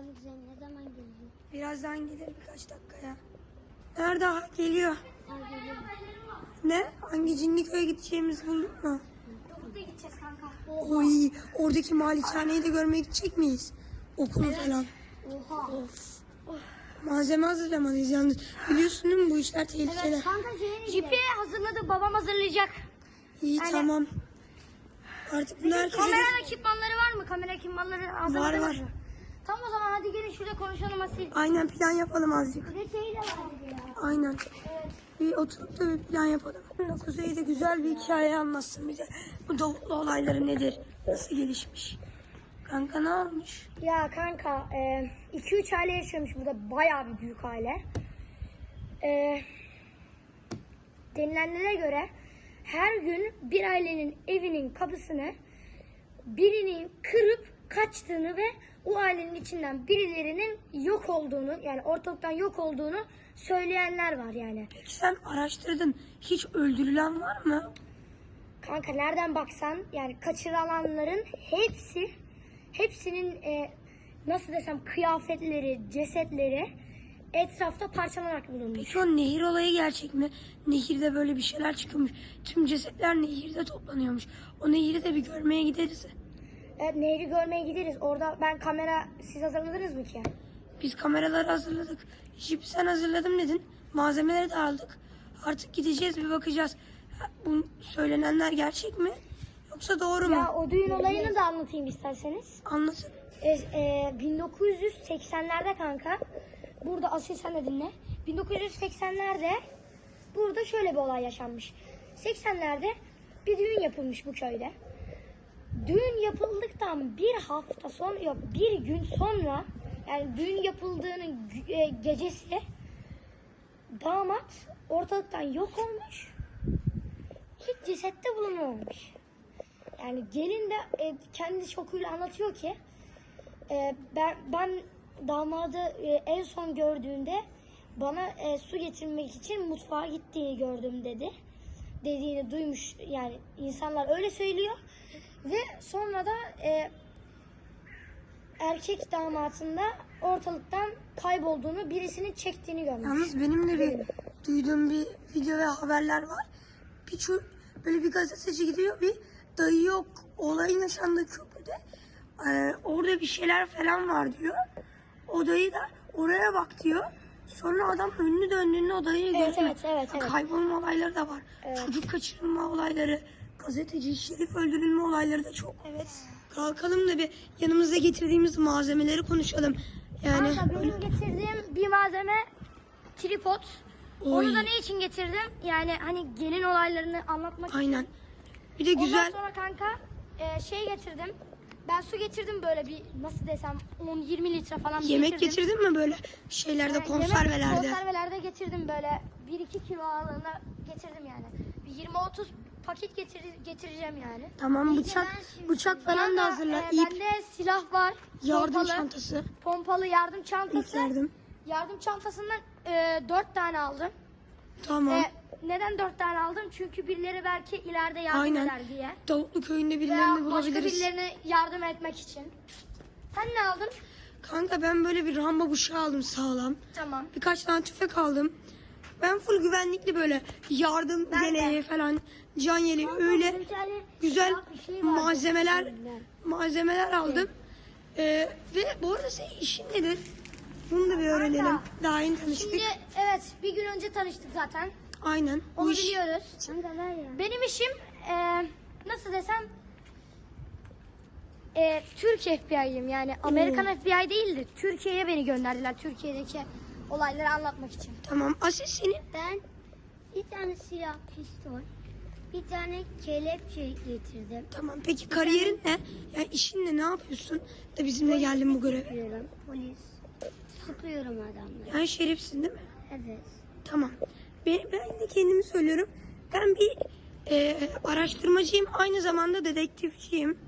Abi güzel ne zaman gelecek? Birazdan gelir birkaç dakikaya. Nerede? Ha, geliyor. Abi geliyor. Ne? Hangi cinli köye gideceğimizi bulduk mu? Burada gideceğiz kanka. Oy, oradaki malikaneyi de görmeye gidecek miyiz? Okulu falan. Oha. Of. Malzeme hazırlamalıyız yalnız. Biliyorsun değil mi bu işler tehlikeli. Evet kanka şeye Jipi hazırladı babam hazırlayacak. İyi tamam. Artık bunu herkese Kamera ekipmanları var mı? Kamera ekipmanları hazırladınız var. mı? Tamam o zaman hadi gelin şurada konuşalım Asil. Aynen plan yapalım azıcık. Bir şey de var ya. Aynen. Bir oturup da bir plan yapalım. Kuzey de güzel bir hikaye anlatsın bize. Bu davullu olayları nedir? Nasıl gelişmiş? Kanka ne olmuş? Ya kanka 2-3 aile yaşıyormuş burada bayağı bir büyük aile. E, denilenlere göre her gün bir ailenin evinin kapısını birinin kırıp kaçtığını ve o ailenin içinden birilerinin yok olduğunu yani ortalıktan yok olduğunu söyleyenler var yani. Peki sen araştırdın. Hiç öldürülen var mı? Kanka nereden baksan yani kaçırılanların hepsi hepsinin e, nasıl desem kıyafetleri, cesetleri etrafta parçalanarak bulunmuş. Peki o nehir olayı gerçek mi? Nehirde böyle bir şeyler çıkıyormuş. Tüm cesetler nehirde toplanıyormuş. O nehiri de bir görmeye gideriz. Evet, nehri görmeye gideriz. Orada ben kamera siz hazırladınız mı ki? Biz kameraları hazırladık. Jipi sen hazırladım dedin. Malzemeleri de aldık. Artık gideceğiz bir bakacağız. Bu söylenenler gerçek mi? Yoksa doğru mu? Ya o düğün olayını da anlatayım isterseniz. Anlatın. E, e, 1980'lerde kanka burada Asil sen de dinle. 1980'lerde burada şöyle bir olay yaşanmış. 80'lerde bir düğün yapılmış bu köyde. Düğün yapıldıktan bir hafta sonra yok bir gün sonra yani düğün yapıldığının e, gecesi damat ortalıktan yok olmuş. Hiç cesette bulunmamış. Yani gelin de e, kendi şokuyla anlatıyor ki e, ben ben damadı e, en son gördüğümde bana e, su getirmek için mutfağa gittiğini gördüm dedi. Dediğini duymuş yani insanlar öyle söylüyor ve sonra da e, erkek damatında ortalıktan kaybolduğunu birisinin çektiğini görmüş. Yalnız benim de bir duyduğum bir video ve haberler var. Bir ço- böyle bir gazeteci gidiyor bir dayı yok olayın yaşandığı köprüde. Ee, orada bir şeyler falan var diyor. O dayı da oraya bak diyor. Sonra adam önünü döndüğünde o dayıyı Evet, görüyor. evet, evet, evet. Kaybolma olayları da var. Çocuk kaçırılma olayları, gazeteci şerif öldürülme olayları da çok. Evet. Kalkalım da bir yanımızda getirdiğimiz malzemeleri konuşalım. Yani Kanka benim getirdiğim bir malzeme tripod. Oy. Onu da ne için getirdim? Yani hani gelin olaylarını anlatmak için. aynen. Bir de güzel Ondan sonra kanka e, şey getirdim. Ben su getirdim böyle bir nasıl desem 10-20 litre falan Yemek getirdim. getirdin mi böyle şeylerde Yani yemek konservelerde? konservelerde getirdim böyle 1-2 kilo ağırlığında getirdim yani. Bir 20-30 paket getir, getireceğim yani. Tamam bıçak bıçak falan da hazırla. e, İp, bende silah var. yardım pompalı, çantası. Pompalı yardım çantası. yardım. Yardım çantasından e, 4 tane aldım. Tamam. E, neden 4 tane aldım? Çünkü birileri belki ileride yardım Aynen. eder diye. Davutlu köyünde birilerini Veya başka bulabiliriz. birilerine yardım etmek için. Sen ne aldın? Kanka ben böyle bir ramba bıçağı aldım sağlam. Tamam. Birkaç tane tüfek aldım. Ben full güvenlikli böyle yardım Ben de. deneyi falan can yeleği öyle güzel silah bir şey malzemeler malzemeler aldım. Ee, ve bu arada senin işin nedir? Bunu da bir öğrenelim. Kanka, Daha yeni tanıştık. Şimdi evet bir gün önce tanıştık zaten. Aynen. Bu Onu iş biliyoruz. Benim işim e, nasıl desem e, Türk FBI'yim yani Amerikan FBI değildi. Türkiye'ye beni gönderdiler Türkiye'deki olayları anlatmak için. Tamam. Asil senin Ben bir tane silah pistol, bir tane kelepçe getirdim. Tamam peki kariyerin ne? Yani işin ne? Ne yapıyorsun da bizimle geldin bu göreve? Sıkıyorum, polis. Sıkıyorum adamları. Yani şerifsin değil mi? Evet. Tamam. Ben, ben de kendimi söylüyorum. Ben bir e, araştırmacıyım. Aynı zamanda dedektifçiyim.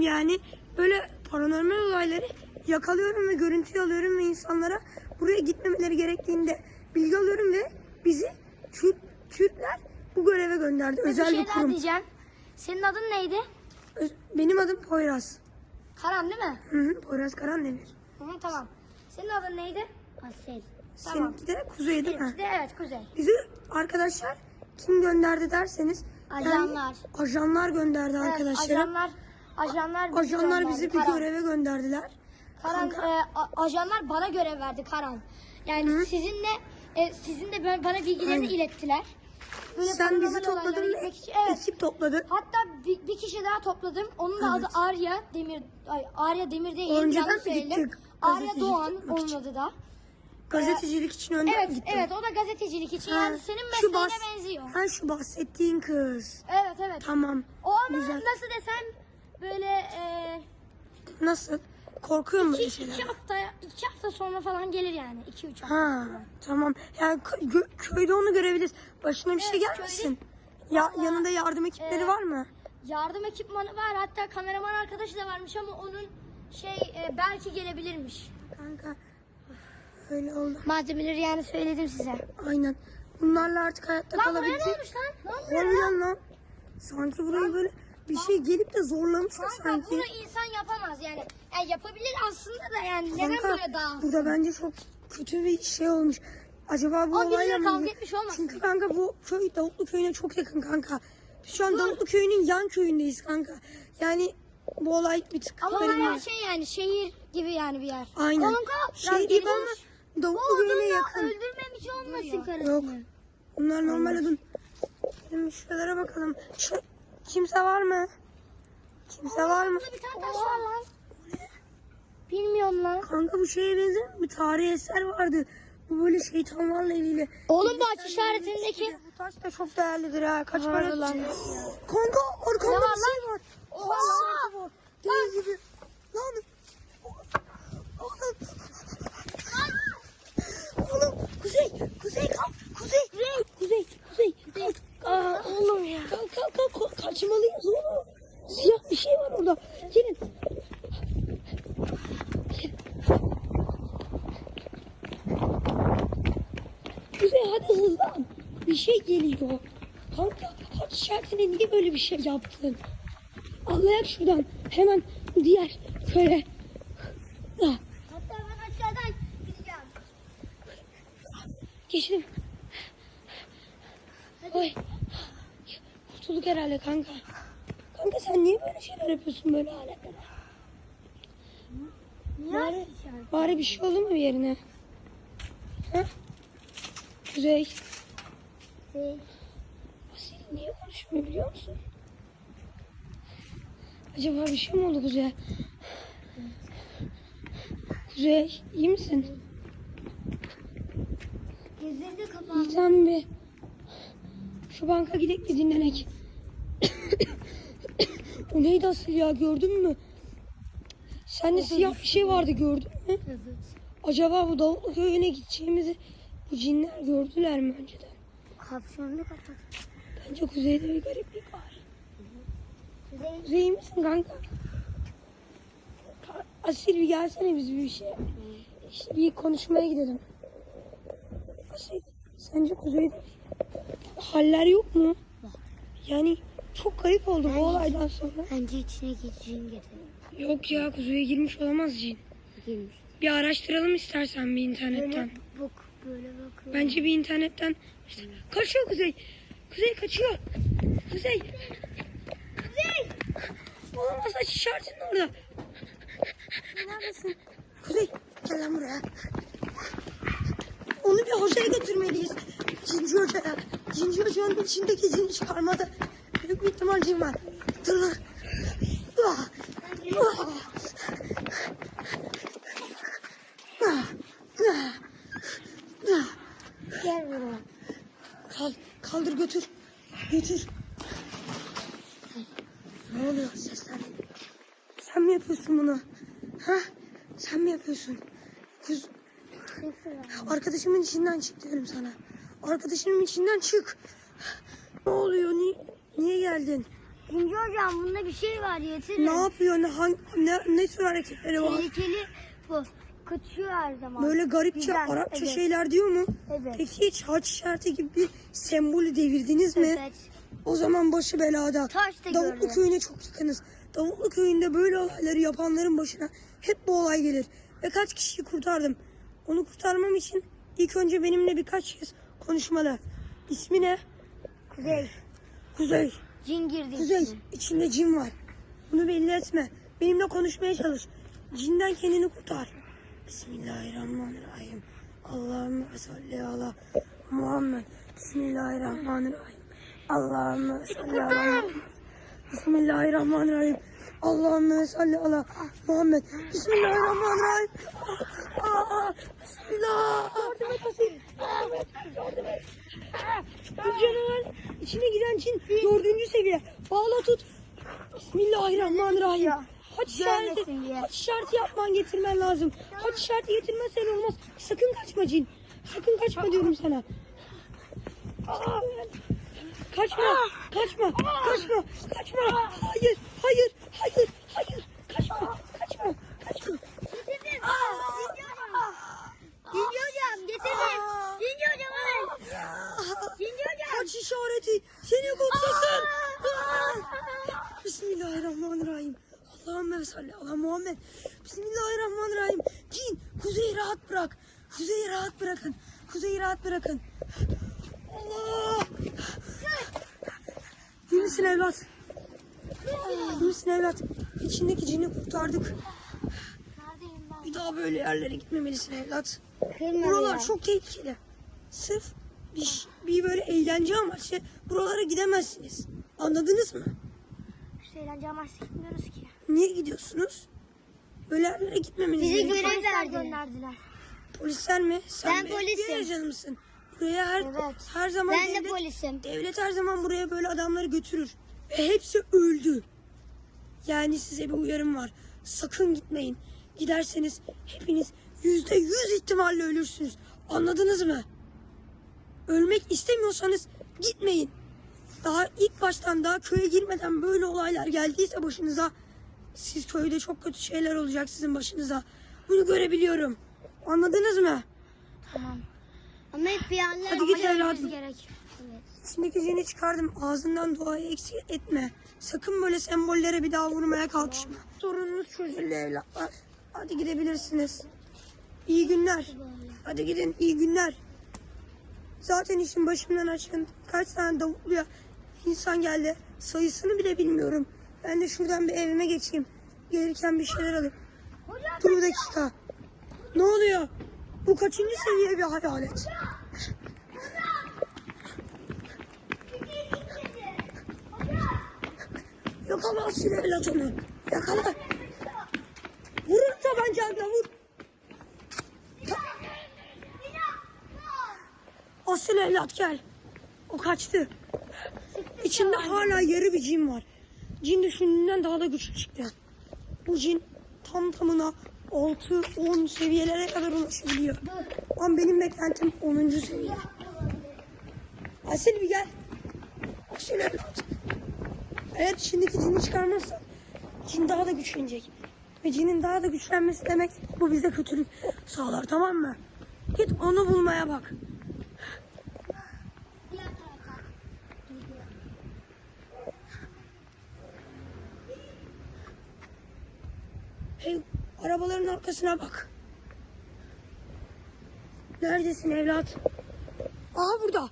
Yani böyle paranormal olayları yakalıyorum ve görüntü alıyorum ve insanlara buraya gitmemeleri gerektiğinde bilgi alıyorum ve bizi Türk, Türkler bu göreve gönderdi. Özel bir bir kurum. diyeceğim. Senin adın neydi? Öz- Benim adım Poyraz. Karan değil mi? Hı hı, Poyraz Karandemir. Hı hı, tamam. Senin adın neydi? Asel. Tamam. Seninki de Kuzey değil mi? Benimki de evet Kuzey. Bizi arkadaşlar kim gönderdi derseniz yani Ajanlar. ajanlar gönderdi Evet, arkadaşlarım. ajanlar, ajanlar, bizi Ajanlar bizi bir Karan. göreve gönderdiler. Karan, e, ajanlar bana görev verdi Karan. Yani sizinle e, sizin de bana bilgilerini Aynen. ilettiler. Böyle Sen bizi topladın mı? gitmek için- Evet. Ekip topladı. Hatta bir, bir kişi daha topladım. Onun da Evet. adı Arya Demir. Ay, Arya Demir değil. Önceden yanlış mi söyledim. gittik Arya gazetecilik Doğan yapmak onun için? adı da. Gazetecilik için önden Evet, gitti. evet o da gazetecilik için. Ha, Yani senin şu mesleğine bahs- benziyor. Ha şu bahsettiğin kız. Evet, evet. Tamam. O ama Güzel. nasıl desem böyle e, Nasıl? Korkuyor mu iki, böyle şeyler? iki hafta iki hafta sonra falan gelir yani. iki üç hafta. Ha tamam. Yani kö- gö- köyde onu görebiliriz. Başına bir şey Evet, gelmesin. Ya Vallahi, yanında yardım ekipleri e, var mı? Yardım ekipmanı var. Hatta kameraman arkadaşı da varmış ama onun şey e, belki gelebilirmiş. Kanka öyle oldu. Malzemeleri yani söyledim size. Aynen. Bunlarla artık hayatta Lan buraya ne kalabilecek. olmuş lan? Ne oldu ya? Harbiden lan. Sanki burayı böyle bir şey gelip de zorlamışlar Kanka sanki. bunu insan yapamaz yani. yani yapabilir aslında da yani neden Kanka, böyle dağılsın? burada bence çok kötü bir şey olmuş. Acaba bu birileri olayla mı? kavga etmiş olmasın? Çünkü kanka bu köy Davutlu köyüne çok yakın kanka. Biz şu an Davutlu köyünün yan köyündeyiz kanka. Yani bu olay bir tık Ama bayağı şey yani şehir gibi yani bir yer. Aynen. Kanka Şey ya gibi ama. Davutlu köyüne yakın. öldürmemiş olmasın karısını. Yok. Bunlar normal odun. Şimdi şuralara bakalım. Şu, kimse var mı? Kimse var mı? Bir tane taş var lan. Bilmiyorum lan. Kanka bu şeye benzer bir tarihi eser vardı. Bu böyle şeytanlarla ilgili. Oğlum bu işaretindeki. Bu taş da çok değerlidir ha. Kaç para lan. Kanka arkamda bir şey var. Oha! Var. Değil gibi. Lan. Oğlum. Oğlum. Kuzey. Kuzey kalk. Kuzey. Kuzey. Kuzey. Kalk. Aa, oğlum ya. Kalk kalk kalk. Kaçmalıyız oğlum. Siyah bir şey var orada. Gelin. Kuzey hadi hızlan. Bir şey geliyor. Kanka haç işaretine niye böyle bir şey yaptın? Anlayak şuradan. Hemen diğer köye. Ah, Hatta ben aşağıdan gideceğim. geçtim. Oy. Kurtulduk herhalde kanka. Kanka sen niye böyle şeyler yapıyorsun böyle aletlere? Bari, bari bir şey oldu mu bir yerine? Ha? Kuzey. Şey, Asil niye konuşmuyor biliyor musun? Acaba bir şey mi oldu Kuzey'e? Kuzey iyi misin? Gözleri kapalı. İyi tamam bir. Şu banka gidelim bir dinlenek. o neydi Asil ya gördün mü? Sende siyah bir şey vardı gördün mü? Evet. Acaba bu Davutlu köyüne gideceğimizi bu cinler gördüler mi önceden? Kapşonunu kapat. Bence kuzeyde bir gariplik var. Kuzey. Kuzey misin kanka? Ka- Asil bir gelsene biz bir şey. İşte bir konuşmaya gidelim. Asil sence kuzeyde haller yok mu? Yani çok garip oldu bu olaydan sonra. Bence içine gideceğin getir. Yok ya kuzeye girmiş olamaz cin. Girmiş. Bir araştıralım istersen bir internetten. Böyle bak böyle bakıyor. Bence bir internetten. İşte, kaçıyor Kuzey. Kuzey kaçıyor. Kuzey. Kuzey. Olamaz aç işaretinin orada. Neredesin? Kuzey gel lan buraya. Onu bir hocaya götürmeliyiz. Cinci hocaya. Cinci hocanın içindeki cini çıkarmadı. Büyük bir ihtimal cin var. Dur lan. Ah. Ah. Ah. Ah. Ah. Gel buraya. Kal, kaldır götür. Götür. Ne oluyor sesler? Sen mi yapıyorsun bunu? Ha? Sen mi yapıyorsun? Kuz... Arkadaşımın içinden çık diyorum sana. Arkadaşımın içinden çık. Ne oluyor? Niye, niye geldin? İnci hocam bunda bir şey var getirin. Ne yapıyor? Ne, hangi, ne, ne tür hareketleri var? Tehlikeli bu. Kaçıyor her zaman. Böyle garipçe Güzel, Arapça evet. şeyler diyor mu? Evet. Peki hiç haç işareti gibi bir sembolü devirdiniz mi? Evet. O zaman başı belada. Taş da Davutlu gördüm. köyüne çok yakınız. Davutlu köyünde böyle olayları yapanların başına hep bu olay gelir. Ve kaç kişiyi kurtardım. Onu kurtarmam için ilk önce benimle birkaç kez konuşmalı. İsmi ne? Kuzey. Kuzey. Cin girdi Kuzey. içine. içinde cin var. Bunu belli etme. Benimle konuşmaya çalış. Cinden kendini kurtar. Bismillahirrahmanirrahim. Allahümme salli ala Muhammed. Bismillahirrahmanirrahim. Allahümme salli ala Muhammed. Bismillahirrahmanirrahim. Allahümme salli ala Muhammed. Bismillahirrahmanirrahim. Aa, Bismillah. Yardım et. Yardım et. Bu canavar içine giren cin dördüncü seviye. Bağla tut. Bismillahirrahmanirrahim. Haç işareti, haç işareti yapman getirmen lazım. Haç işareti getirmezsen olmaz. Sakın kaçma cin. Sakın kaçma diyorum sana. Aa, kaçma, kaçma, kaçma, kaçma. Hayır, hayır, hayır, hayır. Kaçma, kaçma, kaçma. Getirdim. Cinci hocam getirdim. Cinci hocam evet. Cinci hocam. Haç işareti seni kutsasın. Bismillahirrahmanirrahim. Allahümme salli ala Muhammed. Bismillahirrahmanirrahim. Cin, kuzeyi rahat bırak. Kuzeyi rahat bırakın. Kuzeyi rahat bırakın. Allah! İyi misin evlat? İyi misin evlat? İçindeki cini kurtardık. Bir daha böyle yerlere gitmemelisin evlat. Buralar çok tehlikeli. Sırf bir, bir böyle eğlence amaçlı buralara gidemezsiniz. Anladınız mı? Şu eğlence amaçlı gitmiyoruz ki. Niye gidiyorsunuz? Böyle yerlere gitmemeniz Bize gerekiyor. görev Polisler verdiler. gönderdiler. Polisler mi? Sen Ben polisim. Ajanı mısın? Buraya her, Evet. her zaman Ben de devlet, polisim. devlet her zaman buraya böyle adamları götürür. Ve hepsi öldü. Yani size bir uyarım var. Sakın gitmeyin. Giderseniz hepiniz yüzde yüz ihtimalle ölürsünüz. Anladınız mı? Ölmek istemiyorsanız gitmeyin. Daha ilk baştan daha köye girmeden böyle olaylar geldiyse başınıza siz köyde çok kötü şeyler olacak sizin başınıza. Bunu görebiliyorum. Anladınız mı? Tamam. Ama hep bir yerler. Hadi git evladım. gerek. Evet. İçindeki cini çıkardım. Ağzından duayı eksik etme. Sakın böyle sembollere bir daha vurmaya kalkışma. Sorununuz çözüldü evlatlar. Hadi gidebilirsiniz. İyi günler. Hadi gidin iyi günler. Zaten işin başımdan aşkın kaç tane davutluya insan geldi. Sayısını bile bilmiyorum. Ben de şuradan bir evime geçeyim. Gelirken bir şeyler alayım. Dur bir dakika. Ne oluyor? Bu kaçıncı seviye bir hayalet? Yakala evlat onu. Yakala. Vurun tabancanla vur. Asil evlat gel. O kaçtı. İçinde hala yarı bir cin var. Cin düşündüğünden daha da güçlü çıktı. Bu cin tam tamına 6-10 seviyelere kadar ulaşabiliyor. Ama benim beklentim 10. seviye. Asil bir gel. Asil evlat. Eğer içindeki cini çıkarmazsan cin daha da güçlenecek. Ve cinin daha da güçlenmesi demek bu bize kötülük sağlar tamam mı? Git onu bulmaya bak. Hey arabaların arkasına bak. Neredesin evlat? Aha burada.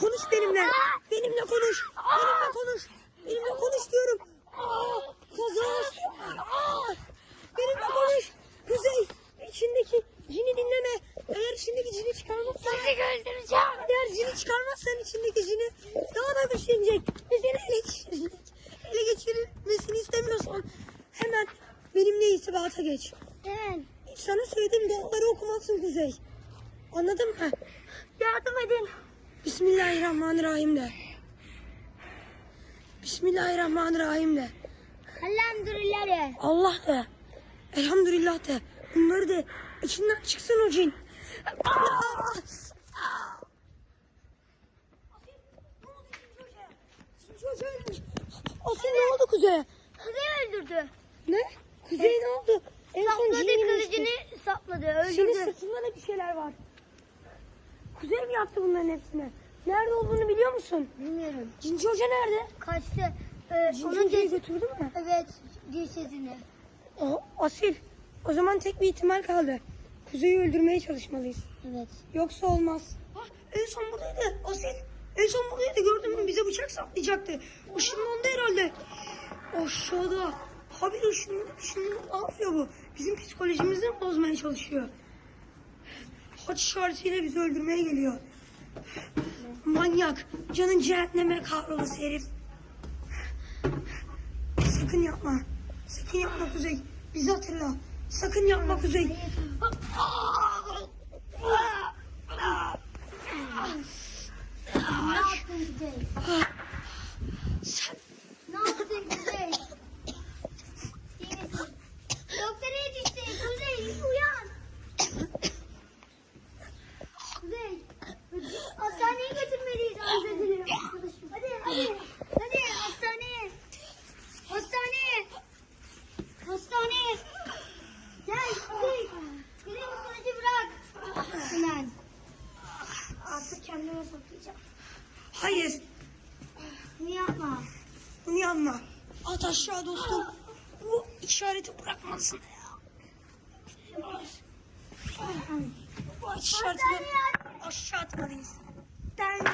Konuş benimle. Benimle konuş. Benimle konuş. Benimle konuş diyorum. Aa. Aa, benimle konuş. Kuzey, içindeki cini dinleme. Eğer içindeki cini çıkarmazsan... Seni öldüreceğim. Eğer cini çıkarmazsan içindeki cini daha da güçlenecek. Ve seni ele geçirecek. Ele geçirilmesini istemiyorsan benimle irtibata geç. Evet. Sana söylediğim duaları okumalısın Kuzey. Anladın mı? Yardım edin. Bismillahirrahmanirrahim de. Bismillahirrahmanirrahim de. Elhamdülillah de. Allah de. Elhamdülillah de. Bunları de. İçinden çıksın o cin. Asıl ne oldu Kuzey'e? Kuzey öldürdü. Ne? Kuzey ne oldu? En son Sapladı kılıcını sapladı. Senin Öldürdü. sırtında da bir şeyler var. Kuzey mi yaptı bunların hepsini? Nerede olduğunu biliyor musun? Bilmiyorum. Cinci Hoca nerede? Kaçtı. Ee, Cinci'yi onun cesedi. götürdü mü? Evet cesedini. O, asil. O zaman tek bir ihtimal kaldı. Kuzey'i öldürmeye çalışmalıyız. Evet. Yoksa olmaz. Ah, en son buradaydı. Asil. En son buradaydı. Gördün mü? Bize bıçak saplayacaktı. Işınlandı herhalde. Aşağıda. Abi ışın, ışın ne yapıyor bu? Bizim psikolojimizi mi bozmaya çalışıyor? Haç işaretiyle bizi öldürmeye geliyor. Manyak. Canın cehenneme kahrolası herif. Sakın yapma. Sakın yapma Kuzey. Bizi hatırla. Sakın yapma Kuzey. Ne yaptın Kuzey? Sen Ne yaptın Kuzey? İyi misin? Doktora yetişti. Kuzey uyan. Kuzey. Hastaneye götürmeliyiz Kuzey'i. Hadi hadi. Hadi hastaneye. Hastaneye. Hastaneye. Gel Kuzey. Kuzey bu kılıcı bırak. Hemen. Artık kendime saklayacağım. hayır. Bunu yapma. Yanma. At aşağı dostum. Bu işareti bırakmalısın. Bu işaretini aşağı atmalıyız. Ben Hadi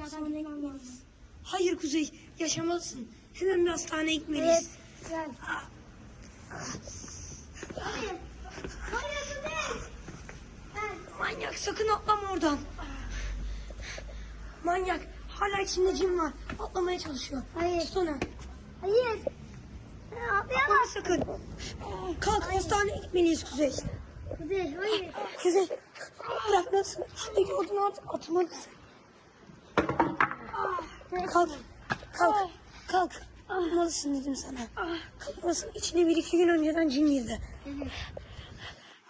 hastaneye götürün. Hayır Kuzey, yaşamalısın. Hemen bir hastaneye gitmeliyiz. Gel. Hadi. Hadi Kuzey. Manyak sakın atlama oradan. Manyak hala içinde cin var. Atlamaya çalışıyor. Hayır. Tut onu. Hayır. Ha, Atlama sakın. Kalk hastaneye gitmeliyiz Kuzey. Kuzey hayır. Kuzey bırakmalısın. İçindeki odunu at, atmalısın. Kalk. Kalk. Kalk. Atmalısın dedim sana. Kalkmalısın. İçine bir iki gün önceden cin girdi.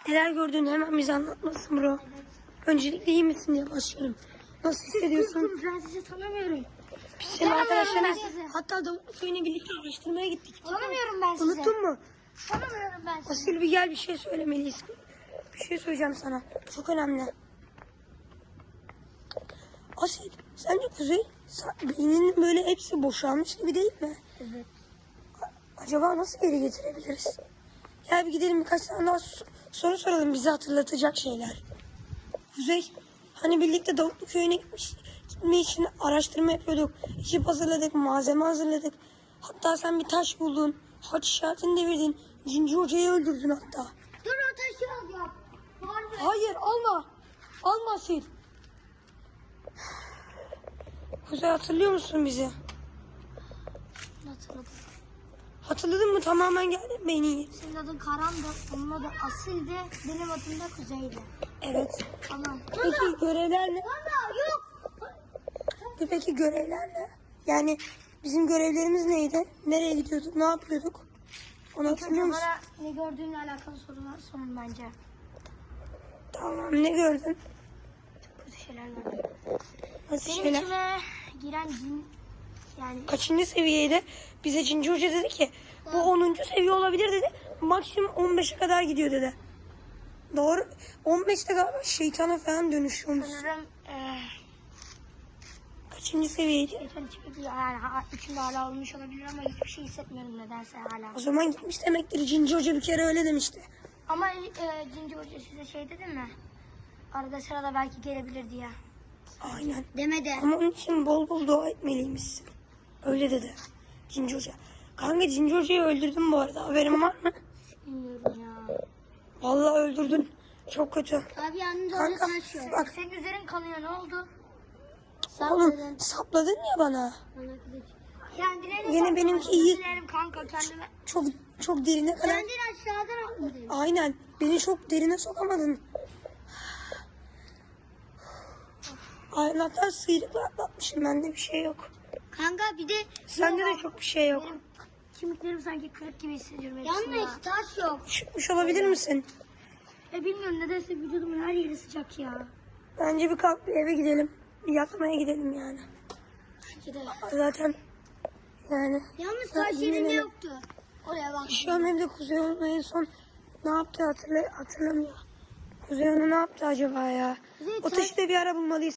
Neler gördüğünü hemen bize anlatmalısın bro. Öncelikle iyi misin diye başlıyorum. Nasıl hissediyorsun? Ben sizi tanımıyorum. Biz senin arkadaşlarınız. ben sizi. Hatta Davutlu köyüne birlikte araştırmaya gittik. Tanımıyorum ben sizi. Unuttun mu? Tanımıyorum ben sizi. Asil bir gel bir şey söylemeliyiz. Bir şey söyleyeceğim sana. Çok önemli. Asil sence Kuzey sen- beyninin böyle hepsi boşalmış gibi değil mi? Evet. Acaba nasıl geri getirebiliriz? Gel bir gidelim birkaç tane daha s- soru soralım bizi hatırlatacak şeyler. Kuzey hani birlikte Davutlu köyüne gitmiş, gitme için araştırma yapıyorduk. Ekip hazırladık, malzeme hazırladık. Hatta sen bir taş buldun. Haç işaretini devirdin. Cinci hocayı öldürdün hatta. Dur o taşı al yap. Var mı? Hayır alma. Alma Asil. Kuzey hatırlıyor musun bizi? Hatırladın mı? Tamamen geldin beynin. Senin adın Karan'dı. Onun adı Asil'di. Benim adım da Kuzey'di. Evet. Tamam. Peki görevler ne? Yok. Peki görevler ne? Yani bizim görevlerimiz neydi? Nereye gidiyorduk? Ne yapıyorduk? Onu hatırlıyor musun? Ne gördüğünle alakalı sorular sorun bence. Tamam ne gördün? Kötü şeyler gördüm. Nasıl Benim şeyler? içime giren cin yani Kaçıncı seviyeydi? Bize Cinci Hoca dedi ki bu 10. seviye olabilir dedi. Maksimum 15'e kadar gidiyor dedi. Doğru. 15'te galiba şeytana falan dönüşüyormuş. sanırım eee Kaçıncı seviyeydi? geçen içime bir yani ha, içimde hala olmuş olabilir ama hiçbir şey hissetmiyorum nedense hala. O zaman gitmiş demektir. Cinci Hoca bir kere öyle demişti. Ama e, Cinci Hoca size şey dedi mi? Arada sırada belki gelebilir diye. Aynen. Demedi. Ama onun için bol bol dua etmeliymişsin. Öyle dedi. Cinci Hoca. Kanka Cinci Hoca'yı öldürdün bu arada. Haberin var mı? Bilmiyorum ya. Vallahi öldürdün. Çok kötü. Abi Kanka orada yok. bak Senin üzerin kanıyor ne oldu? oğlum sapladın ya bana. Kendilerine Yine benimki iyi. Dilerim kanka kendime. Çok çok derine kadar. Kendin aşağıdan atladın. Aynen. Beni çok derine sokamadın. Allah'tan sıyrıkla atlatmışım. Bende bir şey yok. Kanka bir de Sende de çok bir şey yok. Benim kemiklerim sanki kırık gibi hissediyorum yanlış taş yok. Çıkmış olabilir misin? E bilmiyorum nedense vücudumun her yeri sıcak ya. Bence bir kalk bir eve gidelim. Bir yatmaya gidelim yani. De. Zaten yani Yalnız Ya, taş yerinde ne? yoktu. Oraya bak. şu an evde Kuzey onu en son ne yaptı hatırla, hatırlamıyor. Kuzey onu ne yaptı acaba ya? Kuzey O taşı da bir ara bulmalıyız.